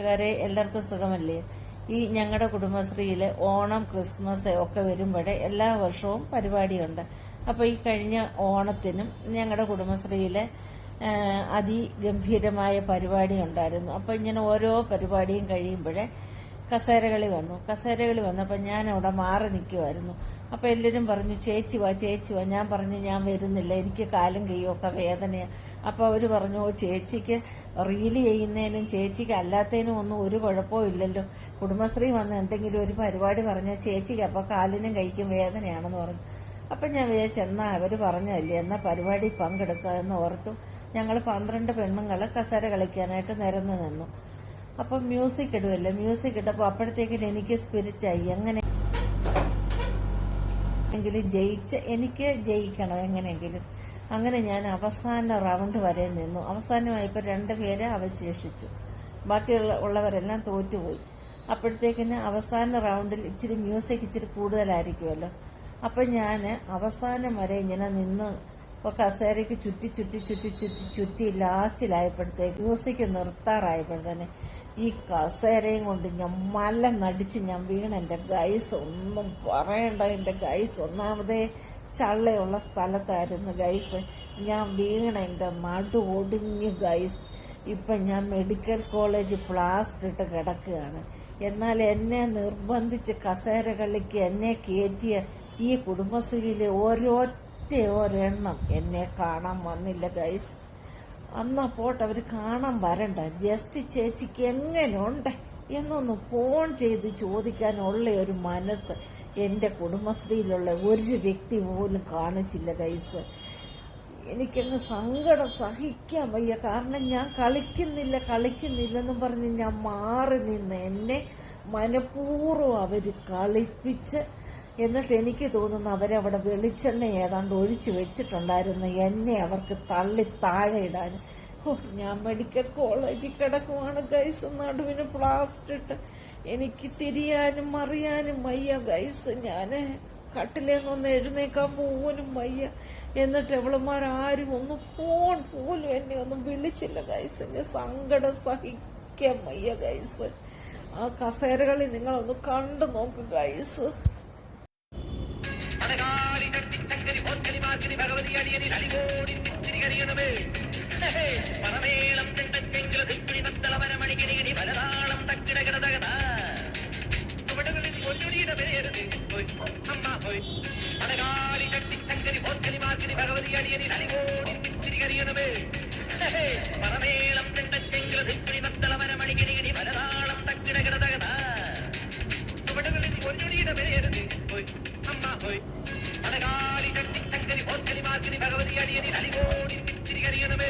കൂട്ടുകാരെ എല്ലാവർക്കും സുഖമല്ലേ? ഈ ഞങ്ങളുടെ കുടുംബശ്രീയിൽ ഓണം ക്രിസ്മസ് ഒക്കെ വരുമ്പോഴേ എല്ലാ വർഷവും പരിപാടിയുണ്ട്. അപ്പോൾ ഈ കഴിഞ്ഞ ഓണത്തിനും ഞങ്ങളുടെ കുടുംബശ്രീയിലെ അതിഗംഭീരമായ പരിപാടി ഉണ്ടായിരുന്നു. അപ്പോൾ ഇങ്ങനെ ഓരോ പരിപാടിയും കഴിയുമ്പോഴേ കസേരകളി വന്നു. കസേരകളി വന്നപ്പോൾ ഞാൻ അവിടെ മാറി നിൽക്കുമായിരുന്നു അപ്പോൾ എല്ലാരും പറഞ്ഞു ചേച്ചി വാ ചേച്ചി വാ ഞാൻ പറഞ്ഞു ഞാൻ വരുന്നില്ല എനിക്ക് കാലും കൈയും ഒക്കെ വേദനയാ. അപ്പോൾ അവർ പറഞ്ഞു "ഓ, ചേച്ചിക്ക് റീൽ ചെയ്യുന്നതിനും ചേച്ചിക്ക് അല്ലാത്തതിനും ഒന്നും ഒരു കുഴപ്പവും ഇല്ലല്ലോ. കുടുംബശ്രീ വന്ന് എന്തെങ്കിലും ഒരു പരിപാടി പറഞ്ഞാൽ ചേച്ചിക്ക് അപ്പൊ കാലിനും കൈക്കും വേദനയാണെന്ന് പറഞ്ഞു. അപ്പൊ ഞാൻ വിചാരിച്ചു എന്നാ അവർ പറഞ്ഞല്ലേ എന്നാ പരിപാടി പങ്കെടുക്കുക എന്ന് ഓർത്തു. ഞങ്ങൾ പന്ത്രണ്ട് പെണ്ണുങ്ങൾ കസേര കളിക്കാനായിട്ട് നിരന്ന് നിന്നു. അപ്പം മ്യൂസിക് ഇടുമല്ലോ മ്യൂസിക് ഇട്ടപ്പോൾ അപ്പോഴത്തേക്കിന് എനിക്ക് സ്പിരിറ്റായി എങ്ങനെ എങ്കിലും ജയിച്ച് എനിക്ക് ജയിക്കണം എങ്ങനെയെങ്കിലും. അങ്ങനെ ഞാൻ അവസാന റൗണ്ട് വരെ നിന്നു. അവസാനമായപ്പോൾ രണ്ട് പേരെ അവശേഷിച്ചു. ബാക്കിയുള്ള ഉള്ളവരെല്ലാം തോറ്റുപോയി. അപ്പോഴത്തേക്കിന് അവസാന റൗണ്ടിൽ ഇച്ചിരി മ്യൂസിക് ഇച്ചിരി കൂടുതലായിരിക്കുമല്ലോ. അപ്പം ഞാൻ അവസാനം വരെ ഇങ്ങനെ നിന്ന് ഇപ്പോൾ കസേരയ്ക്ക് ചുറ്റി ചുറ്റി ചുറ്റി ചുറ്റി ചുറ്റി ലാസ്റ്റിലായപ്പോഴത്തേക്ക് മ്യൂസിക് നിർത്താറായപ്പോഴത്തേന് ഈ കസേരയും കൊണ്ട് ഞാൻ മല നടിച്ച് ഞാൻ വീണ. എന്റെ ഗൈസ് ഒന്നും പറയണ്ട. എന്റെ ഗൈസ് ഒന്നാമതേ ചള്ളയുള്ള സ്ഥലത്തായിരുന്നു ഗൈസ് ഞാൻ വീണ. എന്റെ നടു ഒടിഞ്ഞു ഗൈസ് ഇപ്പം ഞാൻ മെഡിക്കൽ കോളേജ് പ്ലാസ്റ്റർ ഇട്ട് കിടക്കുകയാണ്. എന്നാൽ എന്നെ നിർബന്ധിച്ച് കസേര കളിക്ക് എന്നെ കയറ്റിയ ഈ കുടുംബശ്രീയിലെ ഓരോറ്റ ഒരെണ്ണം എന്നെ കാണാൻ വന്നില്ല ഗൈസ് അന്നാ പോട്ടെ അവർ കാണാൻ വരണ്ട. ജസ്റ്റ് ചേച്ചിക്ക് എങ്ങനെയുണ്ട് എന്നൊന്ന് ഫോൺ ചെയ്ത് ചോദിക്കാനുള്ള ഒരു മനസ്സ് എന്റെ കുടുംബശ്രീയിലുള്ള ഒരു വ്യക്തി പോലും കാണിച്ചില്ല കൈസ് എനിക്കങ്ങ് സങ്കടം സഹിക്കാൻ വയ്യ. കാരണം ഞാൻ കളിക്കുന്നില്ല കളിക്കുന്നില്ലെന്നും പറഞ്ഞ് ഞാൻ മാറി നിന്ന് എന്നെ മനഃപൂർവം അവർ കളിപ്പിച്ച് എന്നിട്ട് എനിക്ക് തോന്നുന്നു അവരവിടെ വെളിച്ചെണ്ണ ഏതാണ്ട് ഒഴിച്ചു വെച്ചിട്ടുണ്ടായിരുന്നു. എന്നെ അവർക്ക് തള്ളി താഴെ ഇടാൻ. ഓ ഞാൻ മെഡിക്കൽ കോളേജിൽ കിടക്കുവാണ് ഗൈസ് നടുവിന് പ്ലാസ്റ്റർ ഇട്ട് എനിക്ക് തിരിയാനും മറിയാനും വയ്യ ഗൈസ് ഞാൻ കട്ടിലേന്നൊന്ന് എഴുന്നേക്കാൻ പോവാനും വയ്യ. എന്നിട്ട് എവളമാരും ഒന്ന് ഫോൺ പോലും എന്നെ ഒന്നും വിളിച്ചില്ല ഗൈസ് എന്റെ സങ്കടം സഹിക്കാൻ വയ്യ ഗൈസ് ആ കസേരകളിൽ നിങ്ങളൊന്ന് കണ്ടു നോക്ക് ഗൈസ് ഭഗവതി അടിയനിൽ അടികോടി തിരികരിയണമേ പരമേളം ചെണ്ടക്കെങ്കില തിക്കിടി പത്തളവന മണികിണികിടി പലതാളം തക്കിടകിടതകത ചുവടുകളിൽ പൊന്നൊടിയുടെ വിലയരുത് അമ്മ ഹോയ്. അടകാലി കട്ടിച്ചങ്കരി പോക്കലി മാക്കിനി ഭഗവതി അടിയനിൽ അടികോടി ഭഗവതി അടിയനിൽ അടികോടി തിരികരിയണമേ